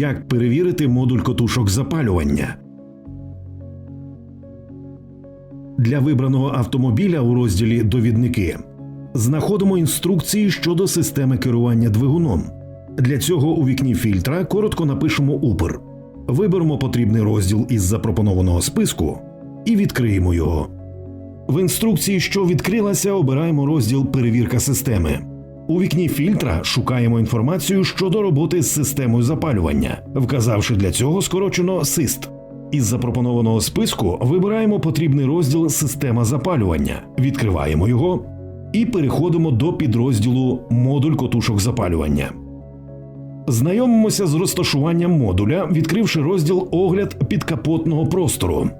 як перевірити модуль котушок запалювання. Для вибраного автомобіля у розділі Довідники знаходимо інструкції щодо системи керування двигуном. Для цього у вікні фільтра коротко напишемо Упер. Виберемо потрібний розділ із запропонованого списку і відкриємо його. В інструкції, що відкрилася, обираємо розділ Перевірка системи. У вікні фільтра шукаємо інформацію щодо роботи з системою запалювання, вказавши для цього скорочено СИСТ. Із запропонованого списку вибираємо потрібний розділ Система запалювання, відкриваємо його і переходимо до підрозділу Модуль котушок запалювання. Знайомимося з розташуванням модуля, відкривши розділ Огляд підкапотного простору.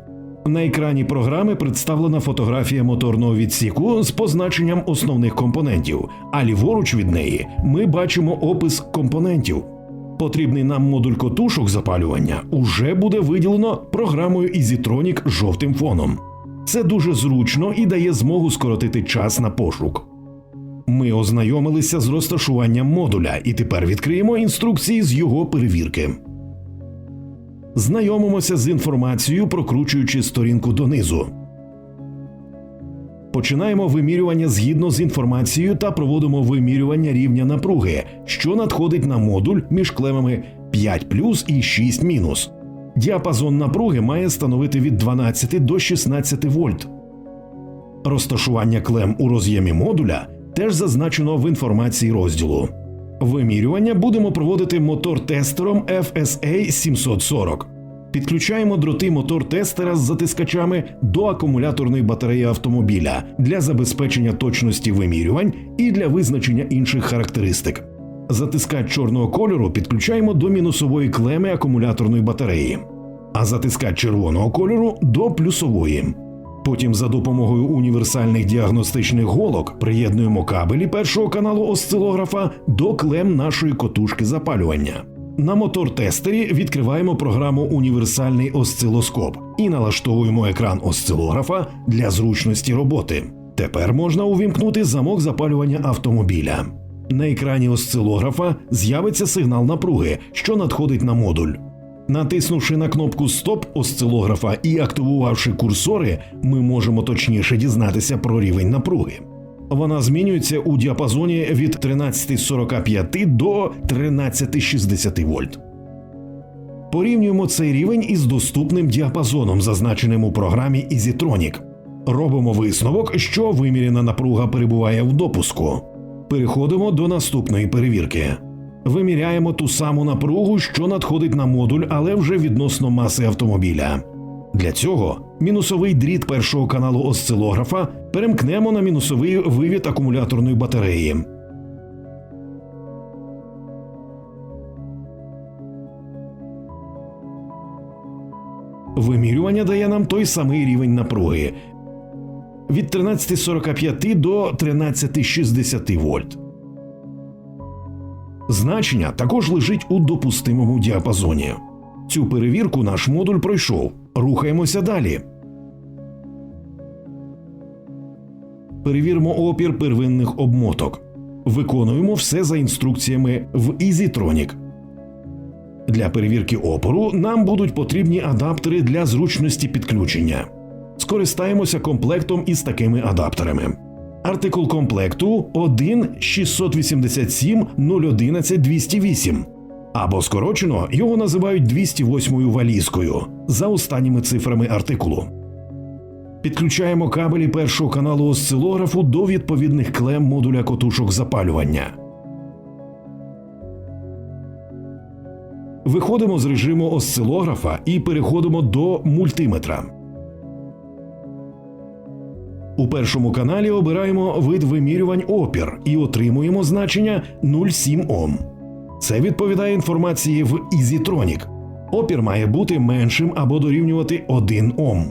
На екрані програми представлена фотографія моторного відсіку з позначенням основних компонентів, а ліворуч від неї ми бачимо опис компонентів. Потрібний нам модуль котушок запалювання уже буде виділено програмою EasyTronic жовтим фоном. Це дуже зручно і дає змогу скоротити час на пошук. Ми ознайомилися з розташуванням модуля і тепер відкриємо інструкції з його перевірки. Знайомимося з інформацією, прокручуючи сторінку донизу. Починаємо вимірювання згідно з інформацією та проводимо вимірювання рівня напруги, що надходить на модуль між клемами 5 і 6 Діапазон напруги має становити від 12 до 16 вольт. Розташування клем у роз'ємі модуля теж зазначено в інформації розділу. Вимірювання будемо проводити мотор-тестером FSA 740. Підключаємо дроти мотор-тестера з затискачами до акумуляторної батареї автомобіля для забезпечення точності вимірювань і для визначення інших характеристик. Затискач чорного кольору підключаємо до мінусової клеми акумуляторної батареї, а затискач червоного кольору до плюсової. Потім за допомогою універсальних діагностичних голок приєднуємо кабелі першого каналу осцилографа до клем нашої котушки запалювання. На мотор-тестері відкриваємо програму Універсальний осцилоскоп і налаштовуємо екран осцилографа для зручності роботи. Тепер можна увімкнути замок запалювання автомобіля. На екрані осцилографа з'явиться сигнал напруги, що надходить на модуль. Натиснувши на кнопку Стоп осцилографа і активувавши курсори, ми можемо точніше дізнатися про рівень напруги. Вона змінюється у діапазоні від 13,45 до 13,60 вольт. Порівнюємо цей рівень із доступним діапазоном, зазначеним у програмі EasyTronic. Робимо висновок, що виміряна напруга перебуває в допуску. Переходимо до наступної перевірки. Виміряємо ту саму напругу, що надходить на модуль, але вже відносно маси автомобіля. Для цього мінусовий дріт першого каналу осцилографа перемкнемо на мінусовий вивід акумуляторної батареї. Вимірювання дає нам той самий рівень напруги від 13,45 до 13,60 вольт. Значення також лежить у допустимому діапазоні. Цю перевірку наш модуль пройшов. Рухаємося далі. Перевіримо опір первинних обмоток. Виконуємо все за інструкціями в EasyTronic. Для перевірки опору нам будуть потрібні адаптери для зручності підключення. Скористаємося комплектом із такими адаптерами. Артикул комплекту 1 687 011 208 або скорочено його називають 208 валізкою за останніми цифрами артикулу. Підключаємо кабелі першого каналу осцилографу до відповідних клем модуля котушок запалювання. Виходимо з режиму осцилографа і переходимо до мультиметра. У першому каналі обираємо вид вимірювань опір і отримуємо значення 0,7 Ом. Це відповідає інформації в EasyTronic. Опір має бути меншим або дорівнювати 1 Ом.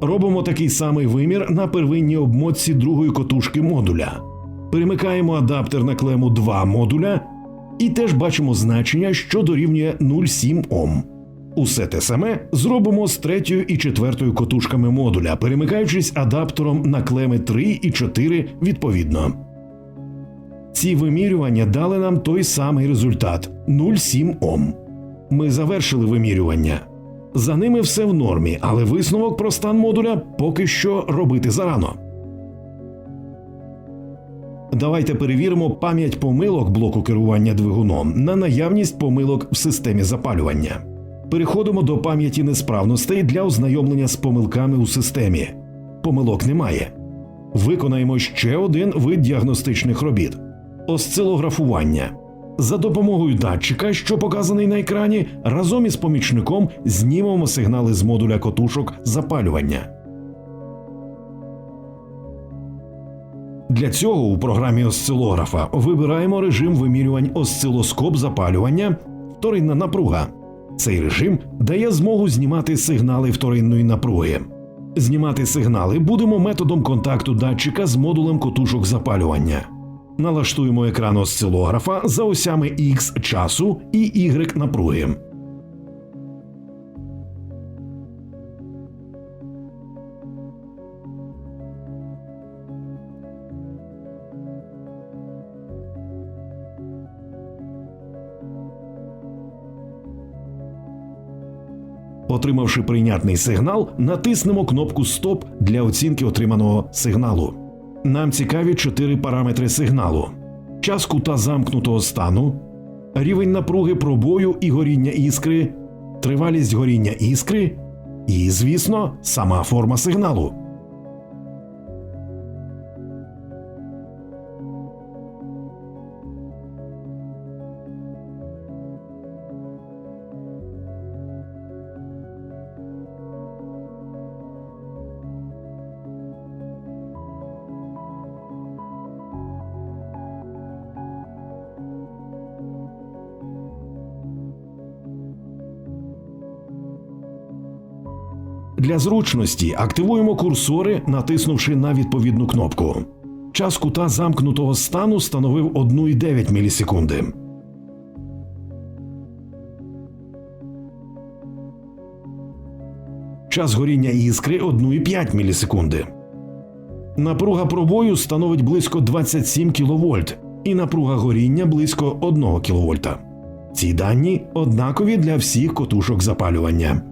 Робимо такий самий вимір на первинній обмотці другої котушки модуля. Перемикаємо адаптер на клему 2 модуля і теж бачимо значення, що дорівнює 0,7 Ом. Усе те саме зробимо з третьою і четвертою котушками модуля, перемикаючись адаптером на клеми 3 і 4 відповідно. Ці вимірювання дали нам той самий результат 0,7 Ом. Ми завершили вимірювання. За ними все в нормі, але висновок про стан модуля поки що робити зарано. Давайте перевіримо пам'ять помилок блоку керування двигуном на наявність помилок в системі запалювання. Переходимо до пам'яті несправностей для ознайомлення з помилками у системі. Помилок немає. Виконаємо ще один вид діагностичних робіт осцилографування. За допомогою датчика, що показаний на екрані, разом із помічником знімемо сигнали з модуля котушок запалювання. Для цього у програмі осцилографа вибираємо режим вимірювань осцилоскоп запалювання вторинна напруга. Цей режим дає змогу знімати сигнали вторинної напруги. Знімати сигнали будемо методом контакту датчика з модулем котушок запалювання. Налаштуємо екран осцилографа за осями X часу і Y напруги. Отримавши прийнятний сигнал, натиснемо кнопку Стоп для оцінки отриманого сигналу. Нам цікаві чотири параметри сигналу: час кута замкнутого стану, рівень напруги пробою і горіння іскри, тривалість горіння іскри і, звісно, сама форма сигналу. Для зручності активуємо курсори, натиснувши на відповідну кнопку. Час кута замкнутого стану становив 1,9 мілісекунди. Час горіння іскри 1,5 мілісекунди. Напруга пробою становить близько 27 кВт і напруга горіння близько 1 кВт. Ці дані однакові для всіх котушок запалювання.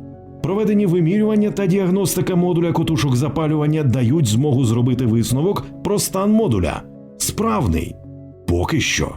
Проведені вимірювання та діагностика модуля котушок запалювання дають змогу зробити висновок про стан модуля. Справний. Поки що.